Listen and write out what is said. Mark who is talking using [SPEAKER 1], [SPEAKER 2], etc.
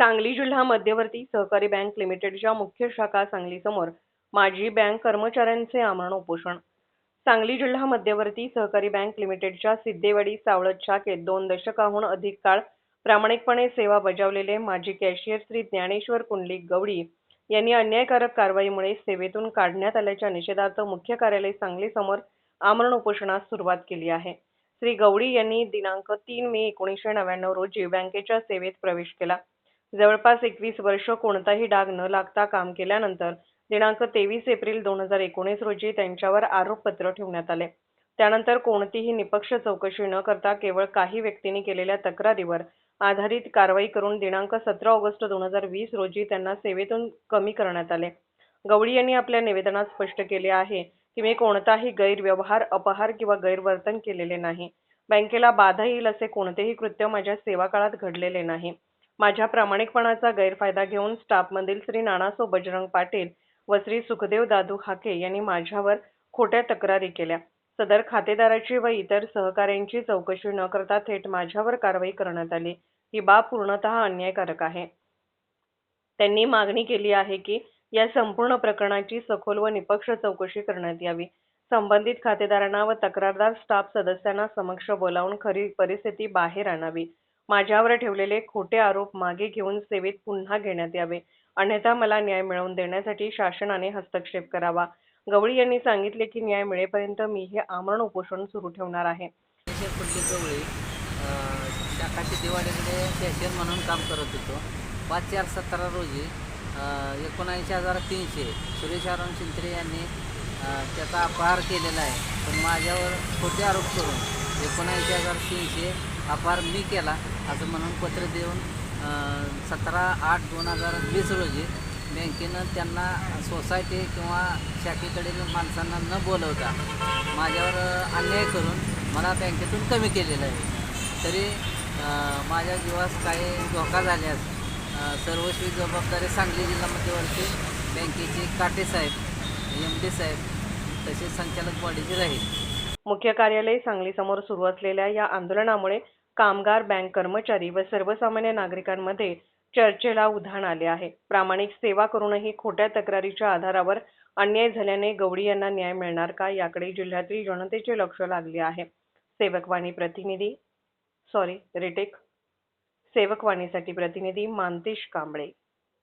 [SPEAKER 1] सांगली जिल्हा मध्यवर्ती सहकारी बँक लिमिटेडच्या मुख्य शाखा सांगलीसमोर माजी बँक कर्मचाऱ्यांचे आमरण उपोषण. सांगली जिल्हा मध्यवर्ती सहकारी बँक लिमिटेडच्या सिद्धेवाडी सावळत शाखेत दोन दशकाहून अधिक काळ प्रामाणिकपणे सेवा बजावलेले माजी कॅशियर श्री ज्ञानेश्वर कुंडलिक गवडी यांनी अन्यायकारक कारवाईमुळे सेवेतून काढण्यात आल्याच्या निषेधार्थ मुख्य कार्यालय सांगलीसमोर आमरण उपोषणास सुरुवात केली आहे. श्री गवडी यांनी दिनांक तीन मे एकोणीसशे नव्याण्णव रोजी बँकेच्या सेवेत प्रवेश केला. जवळपास एकवीस वर्ष कोणताही डाग न लागता काम केल्यानंतर दिनांक तेवीस एप्रिल दोन हजार एकोणीस रोजी त्यांच्यावर आरोपपत्र ठेवण्यात आले. त्यानंतर कोणतीही निपक्ष चौकशी न करता केवळ काही व्यक्तींनी केलेल्या तक्रारीवर आधारित कारवाई करून दिनांक सतरा ऑगस्ट दोन हजार वीस रोजी त्यांना सेवेतून कमी करण्यात आले. गवळी यांनी आपल्या निवेदनात स्पष्ट केले आहे की मी कोणताही गैरव्यवहार अपहार किंवा गैरवर्तन केलेले नाही. बँकेला बाधा येईल असे कोणतेही कृत्य माझ्या सेवा काळात घडलेले नाही. माझ्या प्रामाणिकपणाचा गैरफायदा घेऊन स्टाफमधील श्री नानासो बजरंग पाटील व श्री सुखदेव दादू हाके यांनी माझ्यावर खोट्या तक्रारी केल्या. सदर खातेदाराची व इतर सहकाऱ्यांची चौकशी न करता थेट माझ्यावर कारवाई करण्यात आली. ही बाब पूर्णतः अन्यायकारक आहे. त्यांनी मागणी केली आहे की या संपूर्ण प्रकरणाची सखोल व निपक्ष चौकशी करण्यात यावी. संबंधित खातेदारांना व तक्रारदार स्टाफ सदस्यांना समक्ष बोलावून खरी परिस्थिती बाहेर आणावी. माझ्यावर ठेवलेले खोटे आरोप मागे घेऊन सेवेत पुन्हा घेण्यात यावे. अन्यथा मला न्याय मिळवून देण्यासाठी शासनाने हस्तक्षेप करावा. गवळी यांनी सांगितले की न्याय मिळेपर्यंत मी हे आमरण उपोषण सुरू ठेवणार आहे.
[SPEAKER 2] गवळी अ, शाखा कॅशियर म्हणून काम करत होतो. पाच चार सतरा रोजी एकोणऐंशी हजार तीनशे सुरेश अरुण शिंत्रे यांनी त्याचा अपहार केलेला आहे. पण माझ्यावर खोटे आरोप करून एकोणऐंशी हजार तीनशे अपहार मी केला. असं म्हणून पत्र देऊन सतरा आठ दोन हजार वीस रोजी बँकेनं त्यांना सोसायटी किंवा शाखेकडील माणसांना न बोलवता माझ्यावर अन्याय करून मला बँकेतून कमी केलेलं आहे. तरी माझ्या जीवास काही धोका झाल्यास सर्वस्वी जबाबदारी सांगली जिल्हा मध्यवर्ती बँकेचे काटे साहेब एम डी साहेब तसेच संचालक बॉडीचे राहील.
[SPEAKER 1] मुख्य कार्यालय सांगलीसमोर सुरू असलेल्या या आंदोलनामुळे कामगार बँक कर्मचारी व सर्वसामान्य नागरिकांमध्ये चर्चेला उधाण आले आहे. प्रामाणिक सेवा करूनही खोट्या तक्रारीच्या आधारावर अन्याय झाल्याने गवळी यांना न्याय मिळणार का? याकडे जिल्ह्यातील जनतेचे लक्ष लागले आहे. सेवकवाणी प्रतिनिधी सॉरी रिटेक. सेवकवाणीसाठी प्रतिनिधी मानतेश कांबळे.